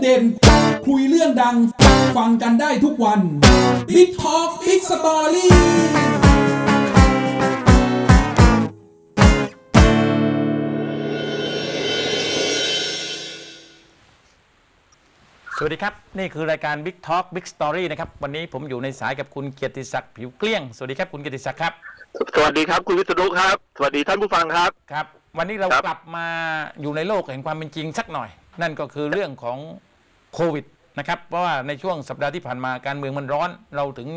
เด่น คุยเรื่องดัง ฟังกันได้ทุกวัน Big Talk Big Story สวัสดีครับ นี่คือรายการ Big Talk Big Story นะครับ วันนี้ผมอยู่ในสายกับคุณเกียรติศักดิ์ผิวเกลี้ยง สวัสดีครับคุณเกียรติศักดิ์ครับ สวัสดีครับคุณวิศนุครับ สวัสดีท่านผู้ฟังครับ ครับ วันนี้เราครับ กลับมาอยู่ในโลกแห่งความเป็นจริงสักหน่อย นั่นก็คือเรื่องของโควิดนะครับเพราะว่าในช่วงสัปดาห์ที่ผ่านมาการเมืองมันร้อน เราถึง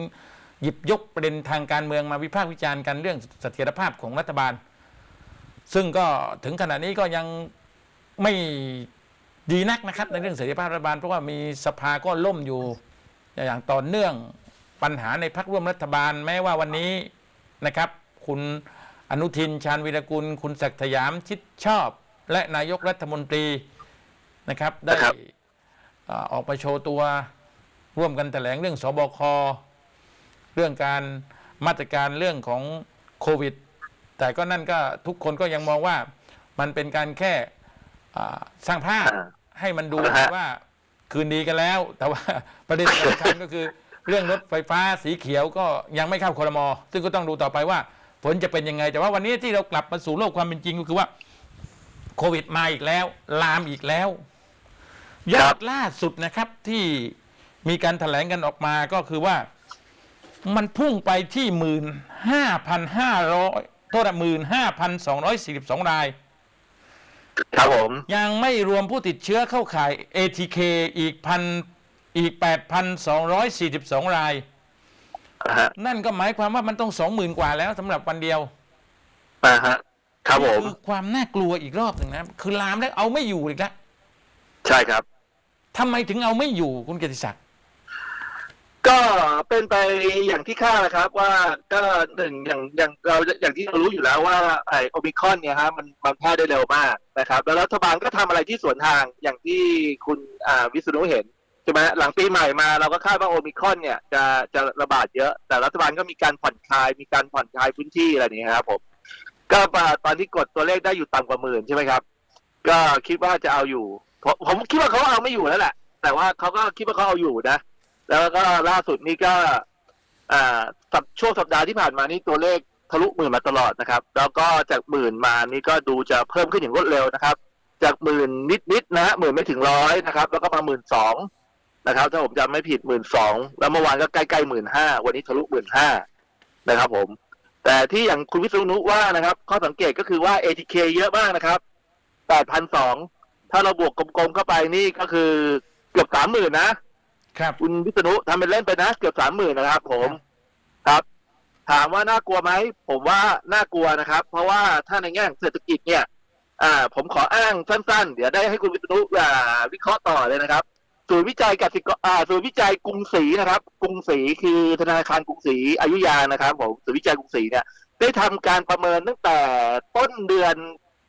หยิบยกประเด็นทางการเมืองมาวิพากษ์วิจารณ์กันเรื่องเสถียรภาพของรัฐบาล ซึ่งก็ถึงขณะนี้ก็ยังไม่ดีนักนะครับในเรื่องเสถียรภาพรัฐบาล เพราะว่ามีสภาก็ล่มอยู่อย่างต่อเนื่องปัญหาในพักร่วมรัฐบาลแม้ว่าวันนี้นะครับ คุณอนุทินชาญวีรกุล คุณศักดิ์สยามชิดชอบ และนายกรัฐมนตรี นะครับ ได้นะครับเอ่อออกมาโชว์ตัวร่วมกันแถลงเรื่องสบคเรื่องการมาตรการเรื่องของโควิด แต่ก็นั่นก็ทุกคนก็ยังมองว่ามันเป็นการแค่อ่าสร้างภาพอ่าให้มันดูนะฮะว่าคืนดีกันแล้ว แต่ว่าประเด็นสำคัญก็คือ เรื่องรถไฟฟ้าสีเขียวก็ยังไม่เข้าครมซึ่งก็ต้องดูต่อไปว่าผลจะเป็นยังไง แต่ว่าวันนี้ที่เรากลับมาสู่โลกความเป็นจริงก็คือว่า โควิดมาอีกแล้ว ลามอีกแล้ว ยอดล่าสุดนะครับที่มีการแถลงกันออกมาก็คือว่ามันพุ่งไปที่หมื่นห้าพันห้าร้อยโทษหมื่นห้าพันสองร้อยสี่สิบสองราย ครับผม ยังไม่รวมผู้ติดเชื้อเข้าข่าย ATK อีกพันอีก8,242ราย อ่าฮะนั่นก็หมายความว่ามันต้อง20,000กว่าแล้วสำหรับวันเดียวอ่าฮะ ครับผม คือความน่ากลัวอีกรอบหนึ่งนะคือลามแล้วเอาไม่อยู่อีกแล้ว ใช่ครับ ทำไมถึงเอาไม่อยู่คุณเกียรติศักดิ์ก็เป็นไปอย่างที่คาดนะครับว่าก็หนึ่งอย่างอย่างเราอย่างที่เรารู้อยู่แล้วว่าไอโอมิคอนเนี่ยฮะมันมันแพร่ได้เร็วมากนะครับ แล้วรัฐบาลก็ทำอะไรที่สวนทางอย่างที่คุณอ่าวิษณุเห็นใช่ไหมหลังปีใหม่มาเราก็คาดว่าโอมิคอนเนี่ยจะจะระบาดเยอะ แต่รัฐบาลก็มีการผ่อนคลายมีการผ่อนคลายพื้นที่อะไรอย่างเงี้ครับผมก็ตอนที่กดตัวเลขได้อยู่ต่ำกว่าหมื่นใช่ไหมครับ ก็คิดว่าจะเอาอยู่ ผมผมคิดว่าเขาเอาไม่อยู่แล้วแหละ แต่ว่าเขาก็คิดว่าเขาเอาอยู่นะ แล้วก็ล่าสุดนี้ก็ อ่าสัปช่วงสัปดาห์ที่ผ่านมานี่ตัวเลขทะลุหมื่นมาตลอดนะครับ แล้วก็จากหมื่นมานี่ก็ดูจะเพิ่มขึ้นอย่างรวดเร็วนะครับ จากหมื่นนิดๆนะฮะหมื่นไม่ถึงร้อยนะครับ แล้วก็มาหมื่นสองนะครับ ถ้าผมจำไม่ผิดหมื่นสองแล้วเมื่อวานก็ใกล้ๆหมื่นห้าวันนี้ทะลุหมื่นห้านะครับ ผม แต่ที่อย่างคุณวิศนุว่านะครับ ข้อสังเกตก็คือว่า ATK เยอะมากนะครับแปดพันสอง ถ้าเราบวกกลมๆเข้าไปนี่ก็คือเกือบสามหมื่นนะครับ คุณวิษณุทำเป็นเล่นไปนะ เกือบสามหมื่นนะครับ ผมครับ ถามว่าน่ากลัวไหมผมว่าน่ากลัวนะครับ เพราะว่าถ้าในแง่ของเศรษฐกิจเนี่ย อ่า ผมขออ้างสั้นๆ เดี๋ยวได้ให้คุณวิษณุอ่าวิเคราะห์ต่อเลยนะครับศูนย์วิจัยกสิกรอ่าศูนย์วิจัยกรุงศรีนะครับ กรุงศรีคือธนาคารกรุงศรีอยุธยานะครับผมศูนย์วิจัยกรุงศรีเนี่ยได้ทำการประเมินตั้งแต่ต้นเดือน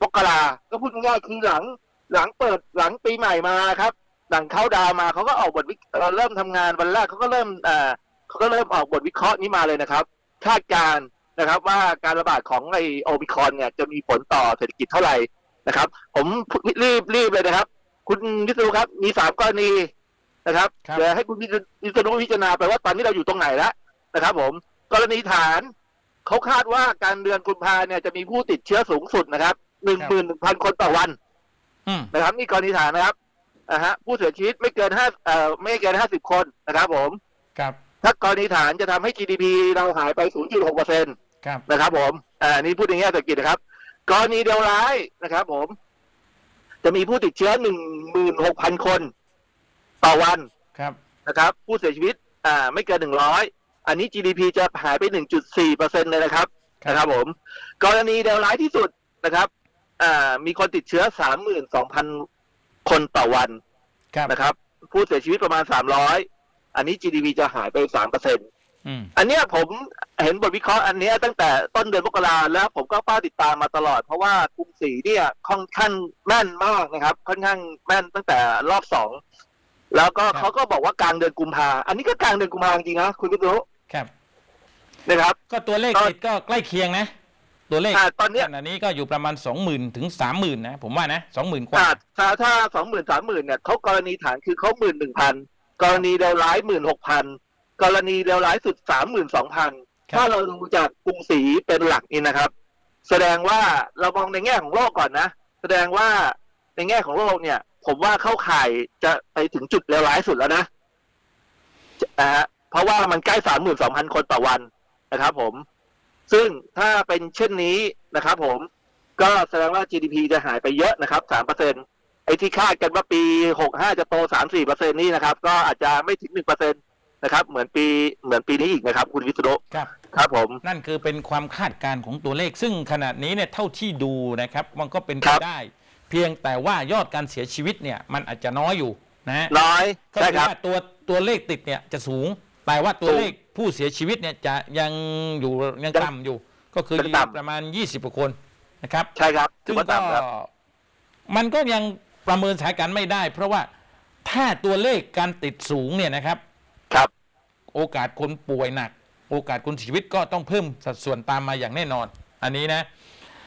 มกราก็พูดง่ายๆคือหลัง หลังเปิดหลังปีใหม่มาครับ หลังเข้าดาวน์มาเขาก็ออกบทวิเอ่อเริ่มทำงานวันแรกเขาก็เริ่มเอ่อเขาก็เริ่มออกบทวิเคราะห์นี้มาเลยนะครับคาดการณ์นะครับว่าการระบาดของไอโอมิครอนเนี่ยจะมีผลต่อเศรษฐกิจเท่าไหร่นะครับ ผมรีบรีบเลยนะครับ คุณวิศนุครับ มีสามกรณีนะครับครับเดี๋ยวให้คุณวิษณุพิจารณาไปว่าตอนนี้เราอยู่ตรงไหนแล้วนะครับ ผม กรณีฐานเขาคาดว่าการเดือนกุมภาเนี่ยจะมีผู้ติดเชื้อสูงสุดนะครับหนึ่งหมื่นหนึ่งพันคนต่อวันอืม นะครับนี่กรณีฐานนะครับอ่าฮะผู้เสียชีวิตไม่เกินห้าเอ่อไม่เกินห้าสิบคนนะครับ ผม ครับถ้ากรณีฐานจะทำให้ GDP เราหายไป 0.6เปอร์เซ็นตครับนะครับ ผมอ่านี่พูดในแง่เศรษฐกิจนะครับ กรณีเดียวร้ายนะครับ ผม จะมีผู้ติดเชื้อ 16,000 คน ต่อวันครับนะครับ ผู้เสียชีวิต อ่า ไม่เกิน 100 อันนี้ GDP จะหายไป 1.4เปอร์เซ็นเลยนะครับ นะครับ ผม กรณีเดวร้ายที่สุดนะครับอ่า มีคนติดเชื้อ32,000คนต่อวันครับนะครับ ผู้เสียชีวิตประมาณ300อันนี้ GDP จะหายไป3เปอร์เซ็นอืมอันเนี้ยผมเห็นบทวิเคราะห์อันเนี้ยตั้งแต่ต้นเดือนมกราแล้วผมก็เฝ้าติดตามมาตลอด เพราะว่ากรุงศรีเนี่ยค่อนข้างแม่นมากนะครับ ค่อนข้างแม่นตั้งแต่รอบสองแล้วก็ครับเขาก็บอกว่ากลางเดือนกุมภาอันนี้ก็กลางเดือนกุมภาจริงๆนะคุณผู้ชมครับนะครับ ก็ตัวเลขก็ติดก็ใกล้เคียงนะ ตัวเลขอ่าตอนเนี้ยขณะนี้ก็อยู่ประมาณ 20,000 ถึง 30,000 นะ ผมว่านะ 20,000 กว่า อ่าถ้าถ้าสองหมื่นสามหมื่นเนี่ยเขากรณีฐานคือเขาหมื่นหนึ่งพันกรณีเลวร้ายหมื่นหกพันกรณีเลวร้ายสุดสามหมื่นสองพันครับ ถ้าเราดูจากกรุงศรีเป็นหลักนี่นะครับ แสดงว่าเรามองในแง่ของโลกก่อนนะ แสดงว่าในแง่ของโลกเนี่ย ผมว่าเข้าข่ายจะไปถึงจุดเลวร้ายสุดแล้วนะนะฮะเพราะว่ามันใกล้สามหมื่นสองพันคนต่อวันนะครับ ผม ซึ่งถ้าเป็นเช่นนี้นะครับผมก็แสดงว่า GDP จะหายไปเยอะนะครับสามเปอร์เซ็นไอ้ที่คาดกันว่าปีหกห้าจะโตสามสี่เปอร์เซ็นนี่นะครับ ก็อาจจะไม่ถึงหนึ่งเปอร์เซ็นตนะครับเหมือนปีเหมือนปีนี้อีกนะครับ คุณวิศนุครับครับผม นั่นคือเป็นความคาดการณ์ของตัวเลข ซึ่งขณะนี้เนี่ยเท่าที่ดูนะครับ มันก็เป็นคไปรับได้ เพียงแต่ว่ายอดการเสียชีวิตเนี่ยมันอาจจะน้อยอยู่นะฮะน้อยก็ใช่คือครับว่าตัวตัวเลขติดเนี่ยจะสูง แต่ว่าตัวสูงเลขผู้เสียชีวิตเนี่ยจะยังอยู่ยังต่ำอยู่ ก็คือยังต่ำ ประมาณ 20กว่าคนนะครับ ใช่ครับถืซึ่องว่าก็ต่ำครับ มันก็ยังประเมินสถานการณ์ไม่ได้ เพราะว่าถ้าตัวเลขการติดสูงเนี่ยนะครับ ครับ โอกาสคนป่วยหนัก โอกาสคนเสียชีวิตก็ต้องเพิ่มสัดส่วนตามมาอย่างแน่นอน อันนี้นะ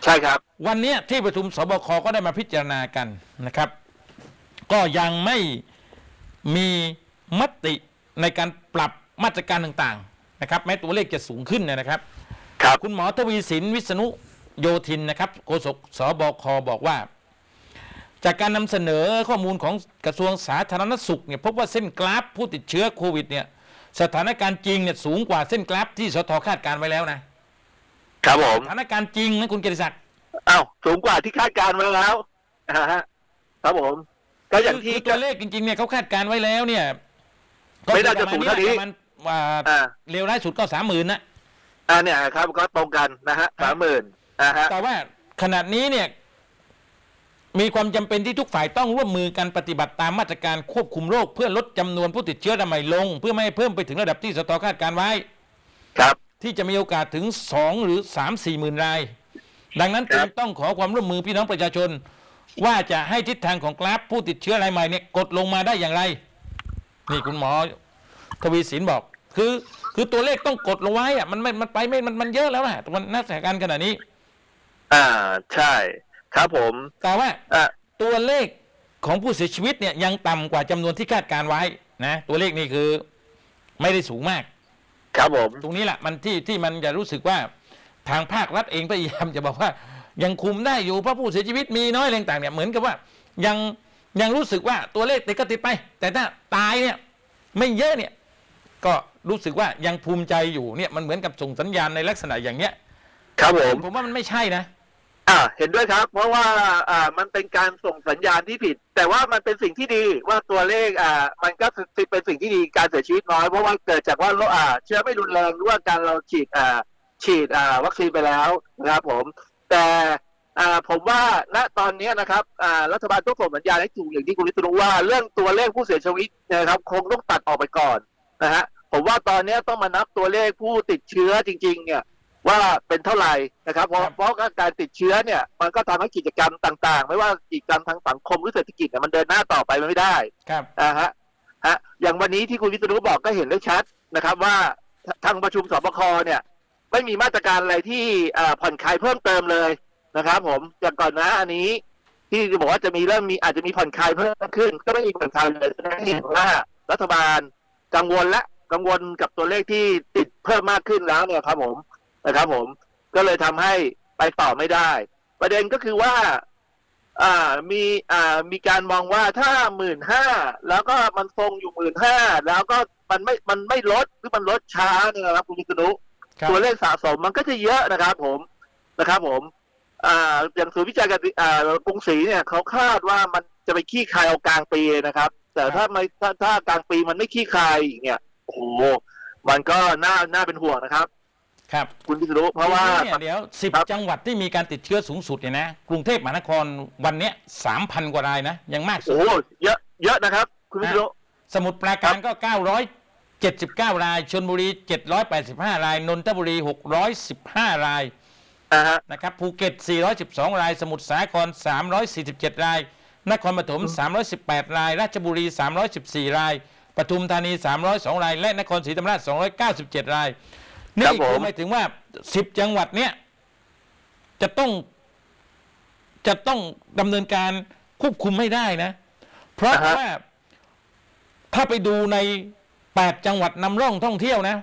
ใช่ครับ วันเนี้ยที่ประชุมสบคก็ได้มาพิจารณากันนะครับ ก็ยังไม่มีมติในการปรับ มาตรการต่างๆนะครับ แม้ตัวเลขจะสูงขึ้นเนยนะครับ ครับคุณหมอทวีสินวิษณุโยธินนะครับโฆษกสบคบอกว่า จากการนำเสนอข้อมูลของกระทรวงสาธารณสุขเนี่ยพบว่าเส้นกราฟผู้ติดเชื้อโควิดเนี่ยสถานการณ์จริงเนี่ยสูงกว่าเส้นกราฟที่สทคาดการไว้แล้วนะครับผมสถานการณ์จริงนะคุณเกติศักดิ์อ้าวสูงกว่าที่คาดการณ์ไว้แล้วอ่าฮะครับผมก็อย่างที่คือตัวเลขจริงๆเนี่ยเขาคาดการไว้แล้วเนี่ยก็ไม่น่าจะสูงเท่านี้ประมาณ ว่าอ่า เร็วร้ายสุดก็สามหมื่นนะ อ่าเนี่ยครับก็ตรงกันนะฮะสามหมื่นอ่าฮะ แต่ว่าขณะนี้เนี่ยมีความจำเป็นที่ทุกฝ่ายต้องร่วมมือกันปฏิบัติตามมาตรการควบคุมโรค เพื่อลดจำนวนผู้ติดเชื้อรายใหม่ลง เพื่อไม่ให้เพิ่มไปถึงระดับที่สตคาดการไว้ ครับ ที่จะมีโอกาสถึง 2 หรือ 3 4 หมื่นราย ดังนั้นครัจึบงต้องขอความร่วมมือพี่น้องประชาชน ว่าจะให้ทิศทางของกราฟผู้ติดเชื้อรายใหม่เนี่ยกดลงมาได้อย่างไร นี่คุณหมอทวีสินบอก คือคือตัวเลขต้องกดลงไว้อะมันไม่มันไปไม่มันมันเยอะแล้วนะมันน่าสถานการณ์ขนาดนี้ อ่าใช่ ครับผม แต่ว่าอ่าตัวเลขของผู้เสียชีวิตเนี่ยยังต่ำกว่าจำนวนที่คาดการไว้นะ ตัวเลขนี่คือไม่ได้สูงมาก ครับผม ตรงนี้แหละมันที่ที่มันจะรู้สึกว่าทางภาครัฐเองพยายามจะบอกว่า ยังคุมได้อยู่เพราะผู้เสียชีวิตมีน้อยอะไรต่างๆเนี่ยเหมือนกับว่ายังยังรู้สึกว่าตัวเลขติดก็ติดไป แต่ถ้าตายเนี่ยไม่เยอะเนี่ยก็ รู้สึกว่ายังภูมิใจอยู่เนี่ยมันเหมือนกับส่งสัญญาณในลักษณะอย่างเนี้ยครับผมผมว่ามันไม่ใช่นะอ่าเห็นด้วยครับ เพราะว่าอ่ามันเป็นการส่งสัญญาณที่ผิด แต่ว่ามันเป็นสิ่งที่ดีว่าตัวเลขอ่ามันก็เป็นสิ่งที่ดีการเสียชีวิตน้อยเพราะว่าเกิดจากว่าโรคอ่าเชื้อไม่รุนแรงหรือว่าการเราฉีดอ่าฉีดอ่าวัคซีนไปแล้วนะครับผม แต่อ่าผมว่าณตอนนี้นะครับอ่ารัฐบาลต้องส่งสัญญาณให้ถูกอย่างที่คุณวิศนุว่าเรื่องตัวเลขผู้เสียชีวิตเนยนะครับคงต้องตัดออกไปก่อนนะฮะ ผมว่าตอนนี้ต้องมานับตัวเลขผู้ติดเชื้อจริง ๆ เนี่ยว่าเป็นเท่าไหร่นะครับ เพราะครับเพราะการติดเชื้อเนี่ย มันก็ทำให้กิจกรรมต่าง ๆ ไม่ว่ากิจกรรมทางสังคมหรือเศรษฐกิจเนี่ยมันเดินหน้าต่อไปมันไม่ได้ครับอ่าฮะฮะอย่างวันนี้ที่คุณวิศนุบอกก็เห็นได้ชัดนะครับ ว่าทางประชุมสบคเนี่ย ไม่มีมาตรการอะไรที่อ่าผ่อนคลายเพิ่มเติมเลยนะครับ ผมอย่างก่อนหนะอันนี้ที่บอกว่าจะมีเริ่มมีอาจจะมีผ่อนคลายเพิ่มขึ้น ก็ไม่มีผ่อนคลายเลยแสดงให้เห็นว่ารัฐบาลกังวลและ กังวลกับตัวเลขที่ติดเพิ่มมากขึ้นแล้วเนี่ยครับผมนะครับผมก็เลยทำให้ไปต่อไม่ได้ ประเด็นก็คือว่าอ่ามีอ่ามีการมองว่าถ้าหมื่นห้าแล้วก็มันทรงอยู่หมื่นห้าแล้วก็มันไม่มันไม่ลดหรือมันลดช้าเนี่ยนะครับคุณวิษณุครับตัวเลขสะสมมันก็จะเยอะนะครับ ผมนะครับ ผมอ่าอย่างศูนย์วิจัยการอ่ากรุงศรีเนี่ยเขาคาดว่ามันจะไปขี้คายเอากลางปีนะครับ แต่ถ้าไม่ถ้าถ้ากลางปีมันไม่ขี้คายอีกเนี่ย โอ้โหมันก็น่าน่าเป็นห่วงนะครับ ครับคุณพิษณุเพราะว่าทีนี้เนี่ยเดี๋ยวสิบครับ จังหวัดที่มีการติดเชื้อสูงสุดเนี่ยนะ กรุงเทพมหานครวันเนี้ยสามพันกว่ารายนะ ยังมากสุโอ้ดโหเยอะเยอะนะครับ คุณพิษณุสมุทรปราการก็ 979 รายชนบุรี 785 ราย นนทบุรี 615 ราย อ่าฮะ นะครับ ภูเก็ต 412 ราย สมุทรสาคร 347 ราย นครปฐม 318 ราย ราชบุรี 314 ราย ปทุมธานี 302 ราย และนครศรีธรรมราช 297 ราย นี่ครับผมคือหมายถึงว่า 10 จังหวัดเนี้ยจะต้องจะต้องดำเนินการควบคุมไม่ได้นะ เพราะอ่าฮะว่าถ้าไปดูในแปดจังหวัดนำร่องท่องเที่ยวนะ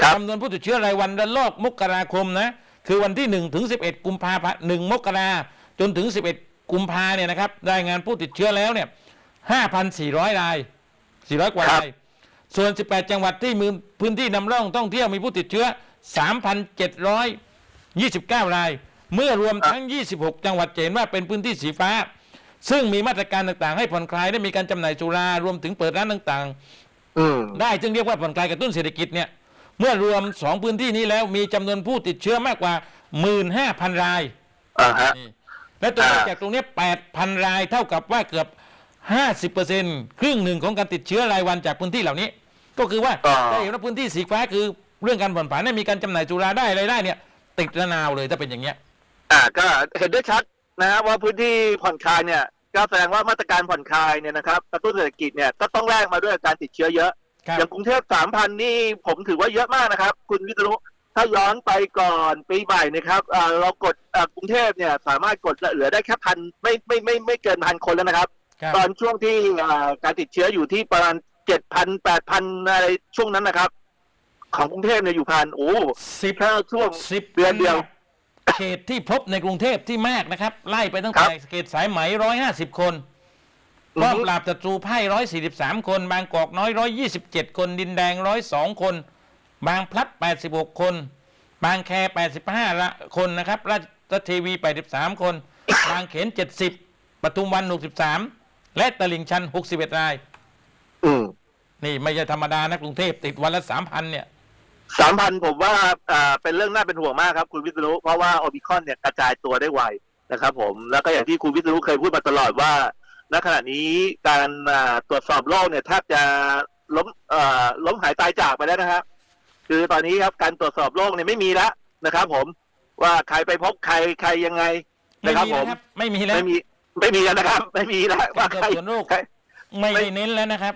ครับจำนวนผู้ติดเชื้อรายวันระลอกมกราคมนะ คือวันที่หนึ่งถึงสิบเอ็ดกุมภาพันธ์หนึ่งมกราจนถึงสิบเอ็ดกุมภาเนี่ยนะครับรายงานผู้ติดเชื้อแล้วเนี่ยห้าพันสี่ร้อยราย สี่ร้อยกว่าครับรายส่วน 18 จังหวัดที่มีพื้นที่นำร่องท่องเที่ยวมีผู้ติดเชื้อ 3,729 ราย เมื่อรวมทั้ง 26 จังหวัดจะเห็นว่าเป็นพื้นที่สีฟ้า ซึ่งมีมาตรการต่างๆ ให้ผ่อนคลายและมีการจำหน่ายสุรารวมถึงเปิดร้านต่างอืม ๆ ได้จึงเรียกว่าผ่อนคลายกระตุ้นเศรษฐกิจเนี่ยเมื่อรวม 2 พื้นที่นี้แล้วมีจำนวนผู้ติดเชื้อมากกว่า 15,000 ราย อ่าฮะนี่และตัวเลขอ่า จากตรงเนี้ย8,000 รายเท่ากับว่าเกือบ 50%ครึ่งหนึ่งของการติดเชื้อรายวันจากพื้นที่เหล่านี้ ก็คือว่าอ่าได้เห็นว่าพื้นที่สีฟ้าคือเรื่องการผ่อนผันเนี่ยมีการจำหน่ายจุราได้อะไรได้เนี่ย ติดระนาวเลยถ้าเป็นอย่างเงี้ย อ่าก็เห็นได้ชัดนะฮะว่าพื้นที่ผ่อนคลายเนี่ยก็แสดงว่ามาตรการผ่อนคลายเนี่ยนะครับกระตุ้นเศรษฐกิจเนี่ยก็ต้องแลกมาด้วยการติดเชื้อเยอะครับอย่างกรุงเทพสามพันนี่ผมถือว่าเยอะมากนะครับ คุณวิศนุถ้าย้อนไปก่อนปีใหม่นะครับอ่าเรากดอ่ากรุงเทพเนี่ยสามารถกดเหลือได้แค่พันไม่ไม่ไม่ไม่เกินพันคนแล้วนะครับครับ ตอนช่วงที่อ่าการติดเชื้ออยู่ที่ประมาณเจ็ดพันแปดพันอะไรช่วงนั้นนะครับ ของกรุงเทพเนี่ยอยู่พันโอ้สิบแค่ช่วงสิบเดือนเดียว เขตที่พบในกรุงเทพที่มากนะครับ ไล่ไปตั้งครัแต่บเขตสายไหมร้อยห้าสิบคนอือฮึป้อมปราบศัตรูไพ่ร้อยสี่สิบสามคน บางกอกน้อยร้อยยี่สิบเจ็ดคน ดินแดงร้อยสองคน บางพลัดแปดสิบหกคน บางแคแปดสิบห้าละคนนะครับ ราชเทวีแปดสิบสามคน บางเขนเจ็ดสิบปทุมวันหกสิบสาม และตลิ่งชันหกสิบเอ็ดราย อืมนี่ไม่ใช่ธรรมดานะกรุงเทพติดวันละสามพันเนี่ยสามพันผมว่าอ่าเป็นเรื่องน่าเป็นห่วงมากครับ คุณวิศนุเพราะว่าโอมิครอนเนี่ยกระจายตัวได้ไวนะครับ ผมแล้วก็อย่างที่คุณวิศนุเคยพูดมาตลอดว่า ณขณะนี้การอ่าตรวจสอบโรคเนี่ยแทบจะล้มเอ่อล้มหายตายจากไปแล้วนะครับคือตอนนี้ครับการตรวจสอบโรคเนี่ยไม่มีแล้วนะครับ ผมว่าใครไปพบใครใครยังไงไม่นะครับมีผแล้วมครับไม่มีแล้วไม่มี ไม่มีแล้วนะครับ ไม่มีแล้วกาว่ารตรวใครจสวนโรคใคร ไม่ได้เน้นแล้วนะครับ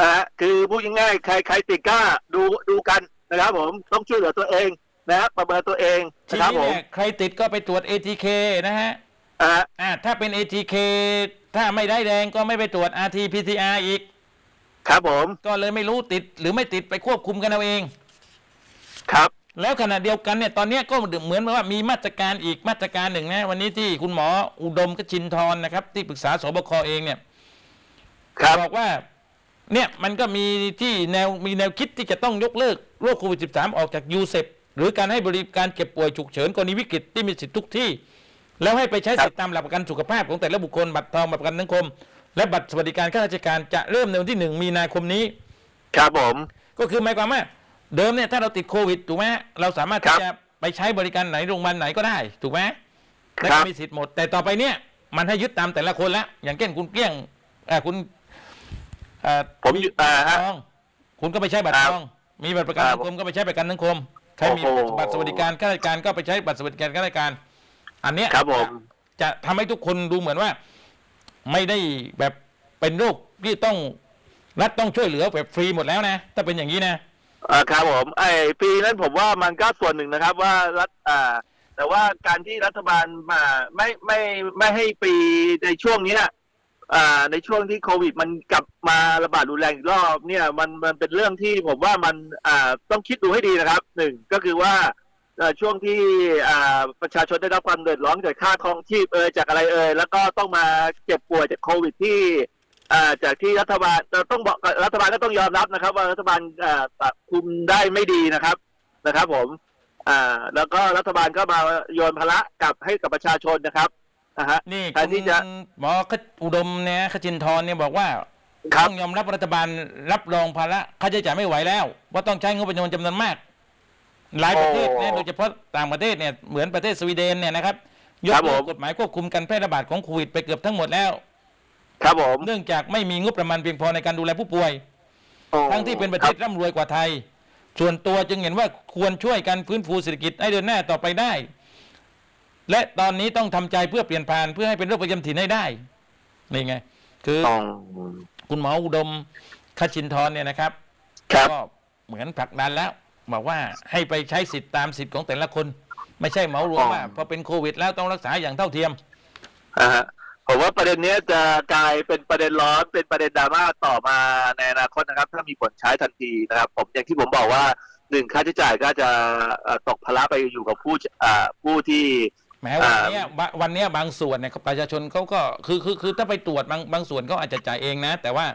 นะฮะคือพูดง่ายๆใครใครติดกล้าดูดูกันนะครับผมต้องช่วยเหลือตัวเองนะครับประเมินตัวเองทีนะครับนี้ผมเนี่ยใครติดก็ไปตรวจ ATK นะฮะอ่าอ่าถ้าเป็น ATK ถ้าไม่ได้แดงก็ไม่ไปตรวจ RT-PCR อีก ครับผมก็เลยไม่รู้ติดหรือไม่ติดไปควบคุมกันเอาเอง ครับ แล้วขณะเดียวกันเนี่ยตอนเนี้ยก็เหมือนว่ามีมาตรการอีกมาตรการหนึ่งนะวันนี้ที่คุณหมออุดมกชินทร์นะครับ ที่ปรึกษาสบคเองเนี่ยครับบอกว่าเนี่ยมันก็มีที่แนวมีแนวคิดที่จะต้องยกเลิกโรคโควิด -13 ออกจากยูเซปหรือการให้บริการเก็บป่วยฉุกเฉินกรณีวิกฤตที่มีสิทธิ์ทุกที่ แล้วให้ไปใช้สิทธิตามหลักประกันสุขภาพของแต่ละบุคคลบัตรทองบัตรประกันสังคม และบัตรสวัสดิการข้าราชการจะเริ่มในวันที่หนึ่งมีนาคมนี้ ครับผม ก็คือหมายความว่า เดิมเนี่ยถ้าเราติดโควิดถูกไหมฮะเราสามารถครัที่บจะไปใช้บริการไหนโรงพยาบาลไหนก็ได้ถูกไหมและครัก็บมีสิทธิ์หมด แต่ต่อไปเนี่ยมันให้ยึดตามแต่ละคนละอย่างเช่นคุณเกลี้ยงเอ่อคุณเอ่อผมอยู่อ่าบัตรฮะทองคุณก็ไปใช้บัตรครับทอง มีบัตรประกันครัสับงคมก็ไปใช้ประกันสังคมใครมีโอ้โหบัตรสวัสดิการข้าราชการก็ไปใช้บัตรสวัสดิการข้าราชการ อันเนี้ยครับผมจะทำให้ทุกคนดูเหมือนว่า ไม่ได้แบบเป็นโรคที่ต้องรัฐต้องช่วยเหลือแบบฟรีหมดแล้วนะ ถ้าเป็นอย่างนี้นะ อ่าครับผมไอ้ปีนั้นผมว่ามันก็ส่วนหนึ่งนะครับ ว่ารัฐอ่า แต่ว่าการที่รัฐบาลมาไม่ไม่ไม่ให้ปีในช่วงเนี้ยอ่าในช่วงที่โควิด มันกลับมาระบาดรุนแรงอีกรอบเนี่ยมันมันเป็นเรื่องที่ผมว่ามันอ่าต้องคิดดูให้ดีนะครับหนึ่งก็คือว่าเอ่อช่วงที่อ่าประชาชนได้รับความเดือดร้อนจากค่าครองชีพเอยจากอะไรเอยแล้วก็ต้องมาเจ็บป่วยจากโควิดที่ จากที่รัฐบาลแต่ต้องบอกรัฐบาลก็ต้องยอมรับนะครับ ว่ารัฐบาลอ่าปรับคุมได้ไม่ดีนะครับนะครับ ผมอ่าแล้วก็รัฐบาลก็มาโยนภาระกลับให้กับประชาชนนะครับนะฮะนี่แทนที่คุณจะหมอขอุดมเนี่ยขจินทร์เนี่ยบอกว่าครับต้องยอมรับรัฐบาลรับรองภาระค่าใช้จ่ายไม่ไหวแล้ว ว่าะต้องใช้งบประมาณจำนวนมาก หลายประเทศเนี่ยโดยเฉพาะต่างประเทศเนี่ยเหมือนประเทศสวีเดนเนี่ยนะครับยกครับเลิผกมกฎหมายควบคุมการแพร่ระบาดของโควิดไปเกือบทั้งหมดแล้ว ครับผมเนื่องจากไม่มีงบประมาณเพียงพอในการดูแลผู้ป่วยโอ้ทั้งที่เป็นประเทศร่ำรวยกว่าไทย ส่วนตัวจึงเห็นว่าควรช่วยกันฟื้นฟูเศรษฐกิจให้เดินหน้าต่อไปได้ และตอนนี้ต้องทำใจเพื่อเปลี่ยนผ่านเพื่อให้เป็นโรคประจำถิ่นให้ได้ นี่ไง คือต้องคุณหมออุดมคชินทร์เนี่ยนะครับ ครับ ก็เหมือนผลักดันแล้วบอกว่าให้ไปใช้สิทธิ์ตามสิทธิ์ของแต่ละคน ไม่ใช่เหมารวมอ๋อว่า พอเป็นโควิดแล้วต้องรักษาอย่างเท่าเทียม อ่าฮะ ผมว่าประเด็นเนี้ยจะกลายเป็นประเด็นร้อนเป็นประเด็นดราม่าต่อมาในอนาคตนะครับ ถ้ามีผลใช้ทันทีนะครับ ผมอย่างที่ผมบอกว่าหนึ่งค่าใช้จ่ายก็จะเอ่อตกภาระไปอยู่กับผู้อ่าผู้ที่แม้วันเนี้ยบะวันเนี้ยบางส่วนเนี่ยประชาชนเขาก็คือคือคือถ้าไปตรวจบางบางส่วนเขาอาจจะจ่ายเองนะ แต่ว่า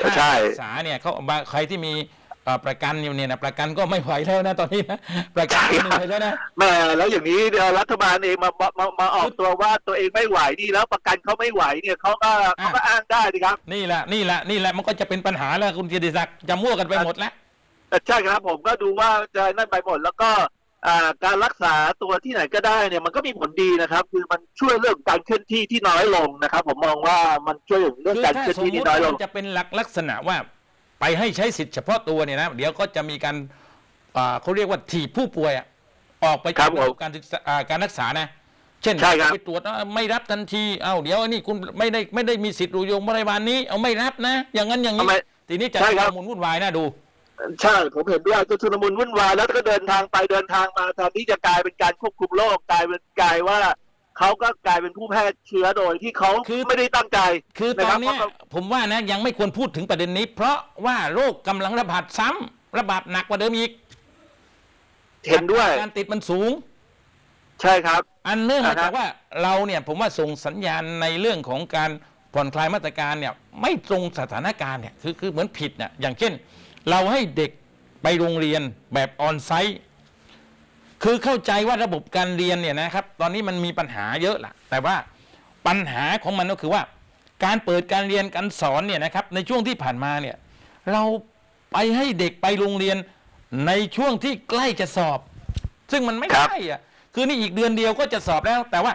ถ้าใช่รักษาเนี่ยเขาบางใครที่มีเอ่อ ประกันอยู่เนี่ยนะประกันก็ไม่ไหวแล้วนะตอนนี้นะประกันก็เหนื่อยแล้วนะแม่แล้วอย่างนี้เดี๋ยวรัฐบาลเองมามามามาออกตัวว่าตัวเองไม่ไหวนี่แล้วประกันเขาไม่ไหวเนี่ยเขาก็เขาก็อ้างได้ดีครับ นี่แหละนี่แหละนี่แหละมันก็จะเป็นปัญหาแล้วคุณเกียรติศักดิ์จะมั่วกันไปหมดแล้วแต่ใช่ครับผมก็ดูว่าจะนั่นไปหมดแล้วก็อ่าการรักษาตัวที่ไหนก็ได้เนี่ยมันก็มีผลดีนะครับ คือมันช่วยเรื่องการเคลื่อนที่ที่น้อยลงนะครับ ผมมองว่ามันช่วยเรื่องคือการถ้าเคลื่อนสมที่มที่ติน้อยลมังนจะเป็นหลักลักษณะว่า ไปให้ใช้สิทธิ์เฉพาะตัวเนี่ยนะเดี๋ยวก็จะมีการอ่าเขาเรียกว่าถีบผู้ป่วยอะออกไปครัจากบระบบการศึกษาอ่าการรักษานะ เช่นใช่ครับ ไปตรวจอะไม่รับทันทีเอ้าเดี๋ยวอันนี้คุณไม่ได้ไม่ได้มีสิทธิ์อยู่โรงพยาบาลนี้เอาไม่รับนะ อย่างนั้นอย่างนี้ทำไมทีนี้จะใช่ครับข้อมูลวุ่นวายนะดู ใช่ผมเห็นด้วยก็ชุลมุนวุ่นวายแล้วก็เดินทางไปเดินทางมาแทนที่จะกลายเป็นการควบคุมโรคกลายเป็นกลายว่า เขาก็กลายเป็นผู้แพร่เชื้อโดยที่เขาคือ ไม่ได้ตั้งใจคือตนะอครันบเนี้ยเพราะผมว่านะยังไม่ควรพูดถึงประเด็นนี้ เพราะว่าโรคกำลังระบาดซ้ำระบาดหนักกว่าเดิมอีกเห็นด้วย การติดมันสูง ใช่ครับ อันเนื่องมาอ่าฮะจากว่าเราเนี่ยผมว่าส่งสัญญาณในเรื่องของการผ่อนคลายมาตรการเนี่ยไม่ตรงสถานการณ์เนี่ยคือคือเหมือนผิดน่ะอย่างเช่น เราให้เด็กไปโรงเรียนแบบออนไซต์ คือเข้าใจว่าระบบการเรียนเนี่ยนะครับ ตอนนี้มันมีปัญหาเยอะแหละแต่ว่าปัญหาของมันก็คือว่า การเปิดการเรียนการสอนเนี่ยนะครับ ในช่วงที่ผ่านมาเนี่ย เราไปให้เด็กไปโรงเรียนในช่วงที่ใกล้จะสอบ ซึ่งมันไม่ครับได้อะคือนี่อีกเดือนเดียวก็จะสอบแล้ว แต่ว่า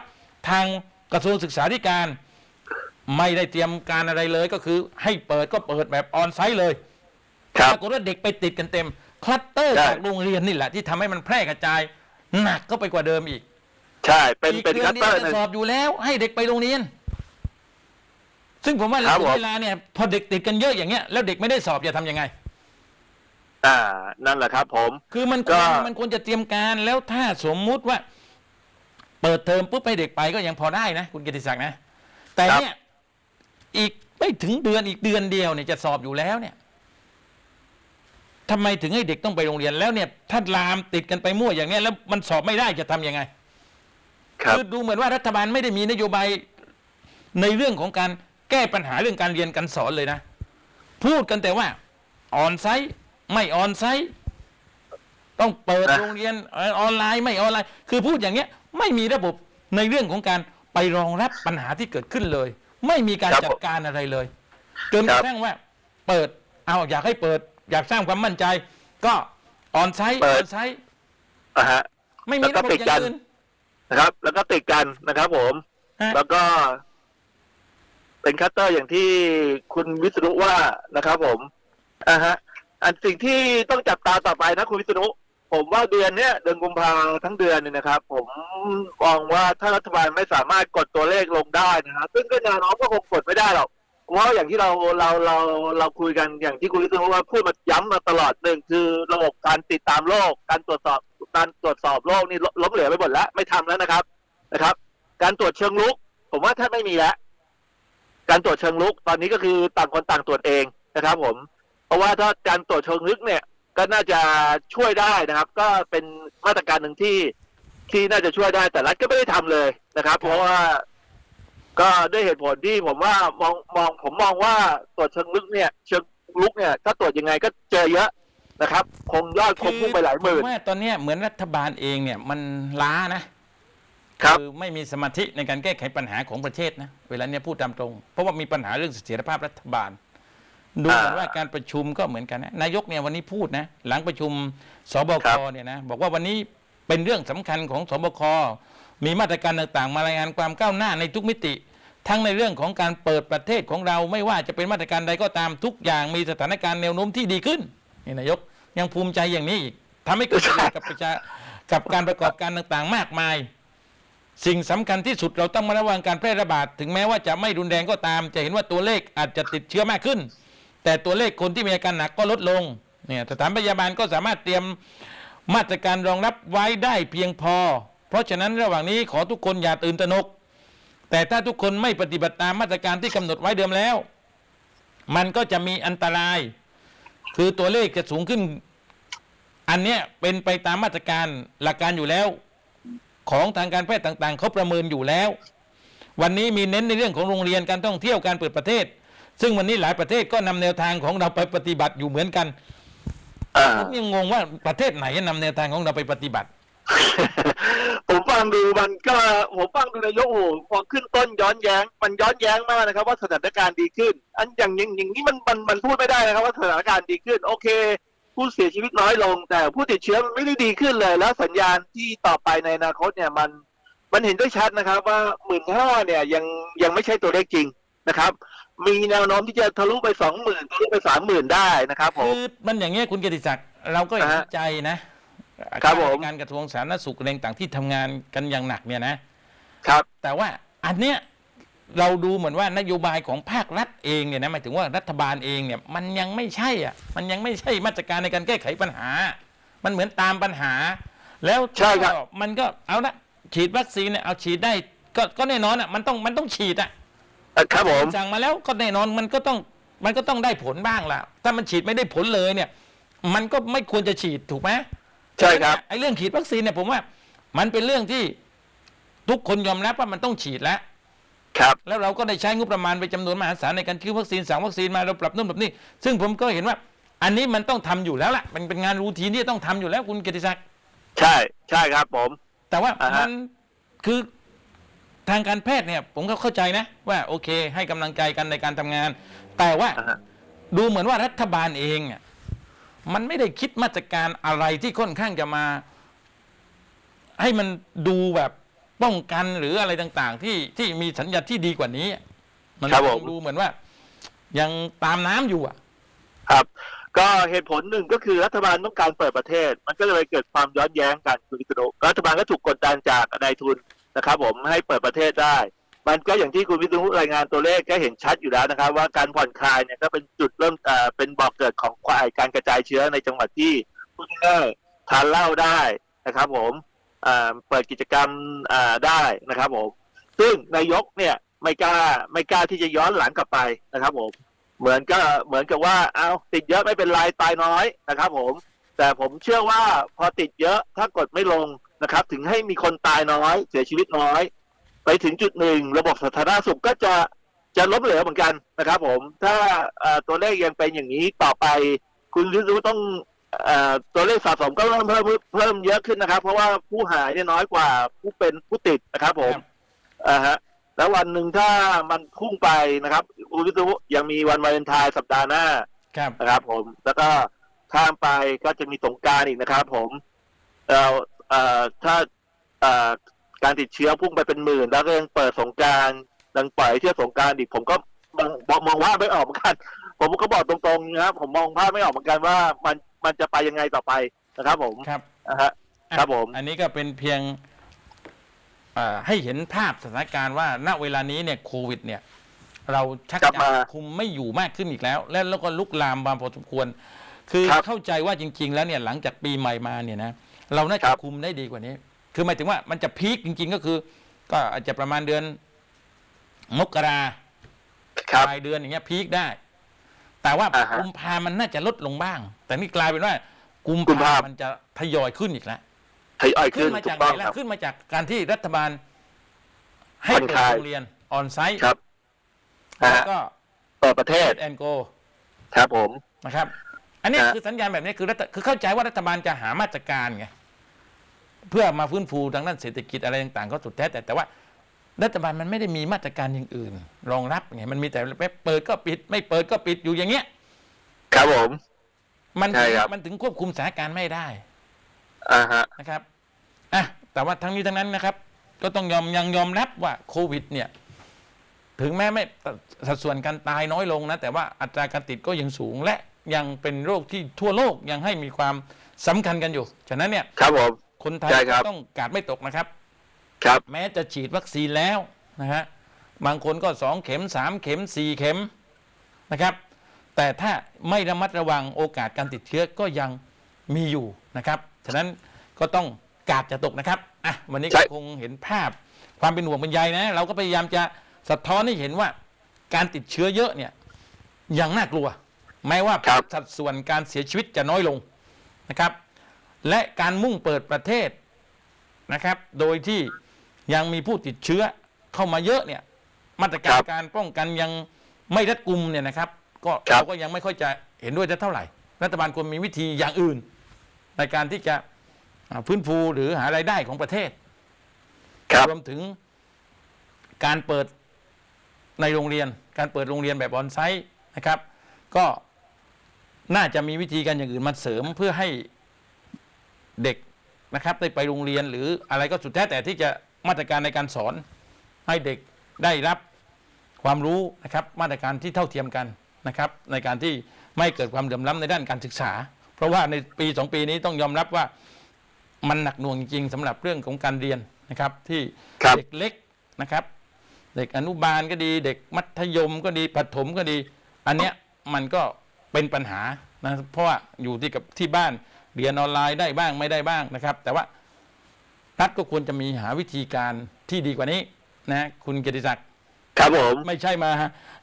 ทางกระทรวงศึกษาธิการไม่ได้เตรียมการอะไรเลยก็คือให้เปิดก็เปิดแบบออนไซต์เลยครับปรากฏว่าเด็กไปติดกันเต็ม คลัสเตอร์ใช่ จากโรงเรียนนี่แหละที่ทำให้มันแพร่กระจายหนักก็ไปกว่าเดิมอีกใช่เป็นอีกเป็นเดือคันตเดีเตยอวร์หจะนึ่งสอบอยู่แล้ว ให้เด็กไปโรงเรียน ซึ่งผมว่าครับถึผมงเวลาเนี่ยพอเด็กติดกันเยอะอย่างเงี้ยแล้วเด็กไม่ได้สอบจะทำยังไง อ่า นั่นแหละครับผม คือมันก็ควรมันควรจะเตรียมการแล้วถ้าสมมุติว่า เปิดเทอมปุ๊บให้เด็กไปก็ยังพอได้นะ คุณกิติศักดิ์นะ แต่ครับเนี่ยอีกไม่ถึงเดือนอีกเดือนเดียวเนี่ยจะสอบอยู่แล้วเนี่ย ทำไมถึงให้เด็กต้องไปโรงเรียนแล้วเนี่ยถ้าลามติดกันไปมั่วอย่างเนี้ยแล้วมันสอบไม่ได้จะทำยังไงครับคือดูเหมือนว่ารัฐบาลไม่ได้มีนโยบายในเรื่องของการแก้ปัญหาเรื่องการเรียนการสอนเลยนะ พูดกันแต่ว่าออนไซต์ไม่ออนไซต์ต้องเปิดนะโรงเรียนเอ่อออนไลน์ไม่ออนไลน์ คือพูดอย่างเงี้ยไม่มีระบบในเรื่องของการไปรองรับปัญหาที่เกิดขึ้นเลย ไม่มีการครับจัดการอะไรเลยจนคกรับระทั่งว่า เปิดเอาอยากให้เปิด อยากสร้างความมั่นใจ ก็ออนไซต์ออนไซต์อ่าฮะ ไม่มีระบบอย่างอื่นนะครับ แล้วก็ติดกันนะครับผม ฮะแล้วก็ เป็นคัตเตอร์อย่างที่คุณวิษณุว่านะครับผมอ่าฮะ อันสิ่งที่ต้องจับตาต่อไปนะคุณวิษณุผมว่าเดือนเนี้ยเดือนกุมภาทั้งเดือนเนี่ยนะครับ ผมมองว่าถ้ารัฐบาลไม่สามารถกดตัวเลขลงได้นะครับซึ่งก็แนวโน้มก็คงกดไม่ได้หรอก เพราะอย่างที่เราเราเราเราคุยกันอย่างที่คุณวิษณุว่าพูดมาย้ำมาตลอดหนึ่งคือระบบการติดตามโรคการตรวจสอบการตรวจสอบโรคนี่ล้มเหลวไปหมดแล้ว ไม่ทำแล้วนะครับนะครับ การตรวจเชิงลุก ผมว่าแทบไม่มีแล้วการตรวจเชิงลุก ตอนนี้ก็คือต่างคนต่างตรวจเองนะครับ ผม เพราะว่าถ้าการตรวจเชิงลึกเนี่ย ก็น่าจะช่วยได้นะครับ ก็เป็นมาตรการหนึ่งที่ที่น่าจะช่วยได้แต่รัฐก็ไม่ได้ทำเลยนะครับ เพราะว่า ก็ด้วยเหตุผลที่ผมว่ามองมองผมมองว่าตรวจเชิงลึกเนี่ยเชิงลุกเนี่ยถ้าตรวจยังไงก็เจอเยอะนะครับ คงยอดคงพุ่งไปหลายหมื่นผมว่าตอนเนี้ยเหมือนรัฐบาลเองเนี่ยมันล้านะครับอไม่มีสมาธิในการแก้ไขปัญหาของประเทศนะเวลาเนี้ยพูดตามตรง เพราะว่ามีปัญหาเรื่องเสถียรภาพรัฐบาล ดูเหมือนว่าการประชุมก็เหมือนกันนะนายกเนี่ยวันนี้พูดนะหลังประชุมสบครัคบเนี่ยนะบอกว่าวันนี้เป็นเรื่องสำคัญของสบค มีมาตรการต่างๆ มารายงานความก้าวหน้าในทุกมิติ ทั้งในเรื่องของการเปิดประเทศของเราไม่ว่าจะเป็นมาตรการใดก็ตามทุกอย่างมีสถานการณ์แนวโน้มที่ดีขึ้นนี่นายกยังภูมิใจอย่างนี้อีกทำให้เกิดประโยชน์กับประชากับการประกอบการต่างๆ มากมาย สิ่งสำคัญที่สุดเราต้องมาระวังการแพร่ระบาด ถึงแม้ว่าจะไม่รุนแรงก็ตาม จะเห็นว่าตัวเลขอาจจะติดเชื้อมากขึ้น แต่ตัวเลขคนที่มีอาการหนักก็ลดลงเนี่ยสถานพยาบาลก็สามารถเตรียมมาตรการรองรับไว้ได้เพียงพอ เพราะฉะนั้นระหว่างนี้ขอทุกคนอย่าตื่นตระหนก แต่ถ้าทุกคนไม่ปฏิบัติตามมาตรการที่กำหนดไว้เดิมแล้ว มันก็จะมีอันตราย คือตัวเลขจะสูงขึ้น อันเนี้ยเป็นไปตามมาตรการหลักการอยู่แล้ว ของทางการแพทย์ต่างๆเขาประเมินอยู่แล้ว วันนี้มีเน้นในเรื่องของโรงเรียนการท่องเที่ยวการเปิดประเทศ ซึ่งวันนี้หลายประเทศก็นำแนวทางของเราไปปฏิบัติอยู่เหมือนกันอ่าผมยังงงว่าประเทศไหนนำแนวทางของเราไปปฏิบัติ ผมฟังดูมันก็ผมฟังดูนายกโอ้โหพอขึ้นต้นย้อนแย้ง มันย้อนแย้งมากนะครับ ว่าสถานการณ์ดีขึ้น อันอย่างอย่างอย่างนี้มันมันมันพูดไม่ได้นะครับ ว่าสถานการณ์ดีขึ้น โอเค ผู้เสียชีวิตน้อยลง แต่ผู้ติดเชื้อมันไม่ได้ดีขึ้นเลย แล้วสัญญาณที่ต่อไปในอนาคตเนี่ยมัน มันเห็นได้ชัดนะครับ ว่าหมื่นห้าเนี่ยยังยังไม่ใช่ตัวเลขจริงนะครับ มีแนวโน้มที่จะทะลุไปสองหมื่นทะลุไปสามหมื่นได้นะครับผคืมอมันอย่างเงี้ยคุณเกียรติศักดิ์เราก็เห็นอ่าฮะใจนะ ครับครับผมการกระทรวงสาธารณสุขอะไรต่างๆที่ทำงานกันอย่างหนักเนี่ยนะ ครับ แต่ว่าอันเนี้ยเราดูเหมือนว่านโยบายของภาครัฐเองเนี่ยนะหมายถึงว่ารัฐบาลเองเนี่ย มันยังไม่ใช่อะ มันยังไม่ใช่มาตรการในการแก้ไขปัญหา มันเหมือนตามปัญหา แล้วใช่ครับก็มันก็เอาละฉีดวัคซีนเนี่ยเอาฉีดได้ก็ก็แน่นอนอะมันต้องมันต้องฉีดอะเอ่อครับผมสั่งมาแล้วก็แน่นอนมันก็ต้องมันก็ต้องได้ผลบ้างล่ะ ถ้ามันฉีดไม่ได้ผลเลยเนี่ย มันก็ไม่ควรจะฉีดถูกไหม ใช่ครับไอ้เรื่องฉีดวัคซีนเนี่ยผมว่า มันเป็นเรื่องที่ทุกคนยอมรับว่ามันต้องฉีดแล้วครับแล้วเราก็ได้ใช้งบประมาณไปจำนวนมหาศาลในการซื้อวัคซีนสั่งวัคซีนมาเราปรับนู่นปรับนี่ซึ่งผมก็เห็นว่า อันนี้มันต้องทำอยู่แล้วล่ะมันเป็นงานรูทีนที่ต้องทำอยู่แล้วคุณเกียรติศักดิ์ใช่ใช่ครับผม แต่ว่าอ่าฮะมันคือทางการแพทย์เนี่ย ผมก็เข้าใจนะ ว่าโอเค ให้กำลังใจกันในการทำงาน แต่ว่าอ่าฮะดูเหมือนว่ารัฐบาลเองอะ มันไม่ได้คิดมาตรการอะไรที่ค่อนข้างจะมา ให้มันดูแบบป้องกันหรืออะไรต่าง ๆ ที่ที่มีสัญญาณที่ดีกว่านี้อะมันครับผม ดูเหมือนว่า ยังตามน้ำอยู่อะ ครับ ก็เหตุผลหนึ่งก็คือรัฐบาลต้องการเปิดประเทศ มันก็เลยเกิดความย้อนแย้งกันคุณอิสรุรัฐบาลก็ถูกกดดันจากนายทุนนะครับ ผมให้เปิดประเทศได้ มันก็อย่างที่คุณวิศนุรายงานตัวเลขก็เห็นชัดอยู่แล้วนะครับ ว่าการผ่อนคลายเนี่ยก็เป็นจุดเริ่มเอ่อเป็นบอกเกิดของควายการกระจายเชื้อในจังหวัดที่พูดง่ายทานเหล้าได้นะครับ ผมอ่าเปิดกิจกรรมอ่าได้นะครับ ผม ซึ่งนายกเนี่ยไม่กล้าไม่กล้าที่จะย้อนหลังกลับไปนะครับ ผม เหมือนก็เหมือนกับว่าเอาติดเยอะไม่เป็นไรตายน้อยนะครับ ผม แต่ผมเชื่อว่าพอติดเยอะถ้ากดไม่ลงนะครับ ถึงให้มีคนตายน้อย เสียชีวิตน้อย ไปถึงจุดหนึ่งระบบสาธารณสุขก็จะจะล้มเหลวเหมือนกันนะครับ ผม ถ้าเอ่อตัวเลขยังเป็นอย่างนี้ต่อไป คุณวิศนุต้องเอ่อตัวเลขสะสมก็เริ่มเพิ่มเพิ่มเยอะขึ้นนะครับ เพราะว่าผู้หายเนี่ยน้อยกว่าผู้เป็นผู้ติดนะครับ ผมครับอ่าฮะ แล้ววันหนึ่งถ้ามันพุ่งไปนะครับคุณวิศนุยังมีวันวาเลนไทน์สัปดาห์หน้าครับนะครับ ผม แล้วก็ข้ามไปก็จะมีสงกรารอีกนะครับ ผมเราเอ่อถ้าเอ่อ การติดเชื้อพุ่งไปเป็นหมื่น แล้วก็ยังเปิดสงกรารยังปล่อยให้เที่ยวสงกรารอีกผมก็มองมองมองว่าไม่ออกเหมือนกัน ผมก็บอกตรงๆนะครับผมมองภาพไม่ออกเหมือนกันว่ามันมันจะไปยังไงต่อไปนะครับ ผมครับนะฮะครับผม อันนี้ก็เป็นเพียงเอ่อให้เห็นภาพสถานการณ์ว่าณเวลานี้เนี่ยโควิด เนี่ย เราชักกลับจะมาคุมไม่อยู่มากขึ้นอีกแล้ว และแล้วก็ลุกลามมาพอสมควร คือครับเข้าใจว่าจริง ๆ แล้วเนี่ยหลังจากปีใหม่มาเนี่ยนะเราน่าคจะรับคุมได้ดีกว่านี้ คือหมายถึงว่ามันจะพีคจริง ๆ ก็คือ ก็อาจจะประมาณเดือน มกราครับปลายเดือนอย่างเงี้ยพีคได้ แต่ว่าอ่าฮะกุมภามันน่าจะลดลงบ้าง แต่นี่กลายเป็นว่า กุมกุมภาภามันจะทยอยขึ้นอีกแล้วทยอยขึ้ขึ้นนมาถูจากกไหนต้องล่ะครับขึ้นมาจากการที่รัฐบาล ให้ผ่อนเปิดคลายโรงเรียนออนไซต์ครับแล้วฮะก็เปิดประเทศแอนโกครับผมนะครับ อันนี้ฮะคือสัญญาณแบบนี้คือรัฐคือเข้าใจว่ารัฐบาลจะหามาตรการไง เพื่อมาฟื้นฟูทางด้านเศรษฐกิจอะไรต่างๆ ก็สุดแท้แต่แต่ว่ารัฐบาลมันไม่ได้มีมาตรการอย่างอื่น รองรับไงมันมีแต่เปิดก็ปิด ไม่เปิดก็ปิดอยู่อย่างเงี้ยครับผม มันใช่ครับมันถึงควบคุมสถานการณ์ไม่ได้อ่าฮะนะครับอะแต่ว่าทั้งนี้ทั้งนั้นนะครับ ก็ต้องยอมยังยอมรับว่าโควิด เนี่ย ถึงแม้ไม่สัดส่วนการตายน้อยลงนะ แต่ว่าอัตราการติดก็ยังสูงและยังเป็นโรคที่ทั่วโลกยังให้มีความสำคัญกันอยู่ ฉะนั้นเนี่ย ครับผม คนไทยใช่ครับ ต้องกาดไม่ตกนะครับ ครับ แม้จะฉีดวัคซีนแล้วนะฮะบางคนก็สองเข็มสามเข็มสี่เข็มนะครับ แต่ถ้าไม่ระมัดระวังโอกาสการติดเชื้อก็ยังมีอยู่นะครับ ฉะนั้นก็ต้องกาดจะตกนะครับอะวันนี้ใช่ก็คงเห็นภาพความเป็นห่วงเป็นใยนะ เราก็พยายามจะสะท้อนให้เห็นว่าการติดเชื้อเยอะเนี่ยยังน่ากลัว แม้ว่าครับ สัดส่วนการเสียชีวิตจะน้อยลงนะครับ และการมุ่งเปิดประเทศนะครับ โดยที่ยังมีผู้ติดเชื้อเข้ามาเยอะเนี่ย มาตรการการป้องกันยังไม่รัดกุมเนี่ยนะครับ ก็ครับเราก็ยังไม่ค่อยจะเห็นด้วยจะเท่าไหร่ รัฐบาลควรมีวิธีอย่างอื่น ในการที่จะอ่าฟื้นฟูหรือหารายได้ของประเทศครับรวมถึงการเปิดในโรงเรียน การเปิดโรงเรียนแบบออนไซต์นะครับ ก็น่าจะมีวิธีการอย่างอื่นมาเสริมเพื่อให้ เด็กนะครับได้ไปโรงเรียนหรืออะไรก็สุดแท้แต่ที่จะมาตรการในการสอนให้เด็กได้รับความรู้นะครับมาตรการที่เท่าเทียมกันนะครับ ในการที่ไม่เกิดความเดือดร้อนในด้านการศึกษา เพราะว่าในปีสองปีนี้ต้องยอมรับว่ามันหนักหน่วงจริงๆสำหรับเรื่องของการเรียนนะครับ ที่ครับเด็กเล็กนะครับ เด็กอนุบาลก็ดี เด็กมัธยมก็ดีประถมก็ดี อันเนี้ยมันก็เป็นปัญหานะเพราะว่าอยู่ที่กับที่บ้าน เรียนออนไลน์ได้บ้างไม่ได้บ้างนะครับ แต่ว่ารัฐก็ควรจะมีหาวิธีการที่ดีกว่านี้นะคุณเกียรติศักดิ์ครับผมไม่ใช่มา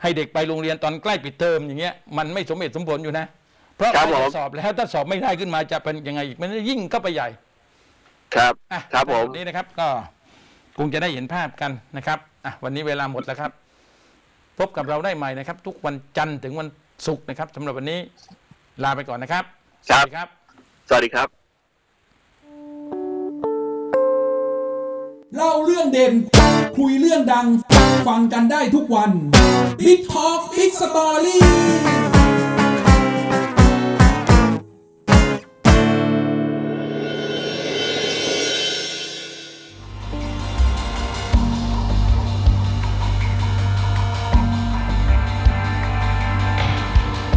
ให้เด็กไปโรงเรียนตอนใกล้ปิดเทอมอย่างเงี้ยมันไม่สมเหตุสมผลอยู่นะ เพราะครับไปผม สอบแล้วถ้าสอบไม่ได้ขึ้นมาจะเป็นยังไงอีกมันยิ่งเข้าไปใหญ่ครับอะครับผมวันนี้นะครับ ก็คงจะได้เห็นภาพกันนะครับอะวันนี้เวลาหมดแล้วครับ พบกับเราได้ใหม่นะครับ ทุกวันจันทร์ถึงวันศุกร์นะครับสำหรับวันนี้ลาไปก่อนนะครับสครัวับสดีครับ สวัสดีครับ เล่าเรื่องเด่น คุยเรื่องดัง ฟังกันได้ทุกวัน Big Talk Big Story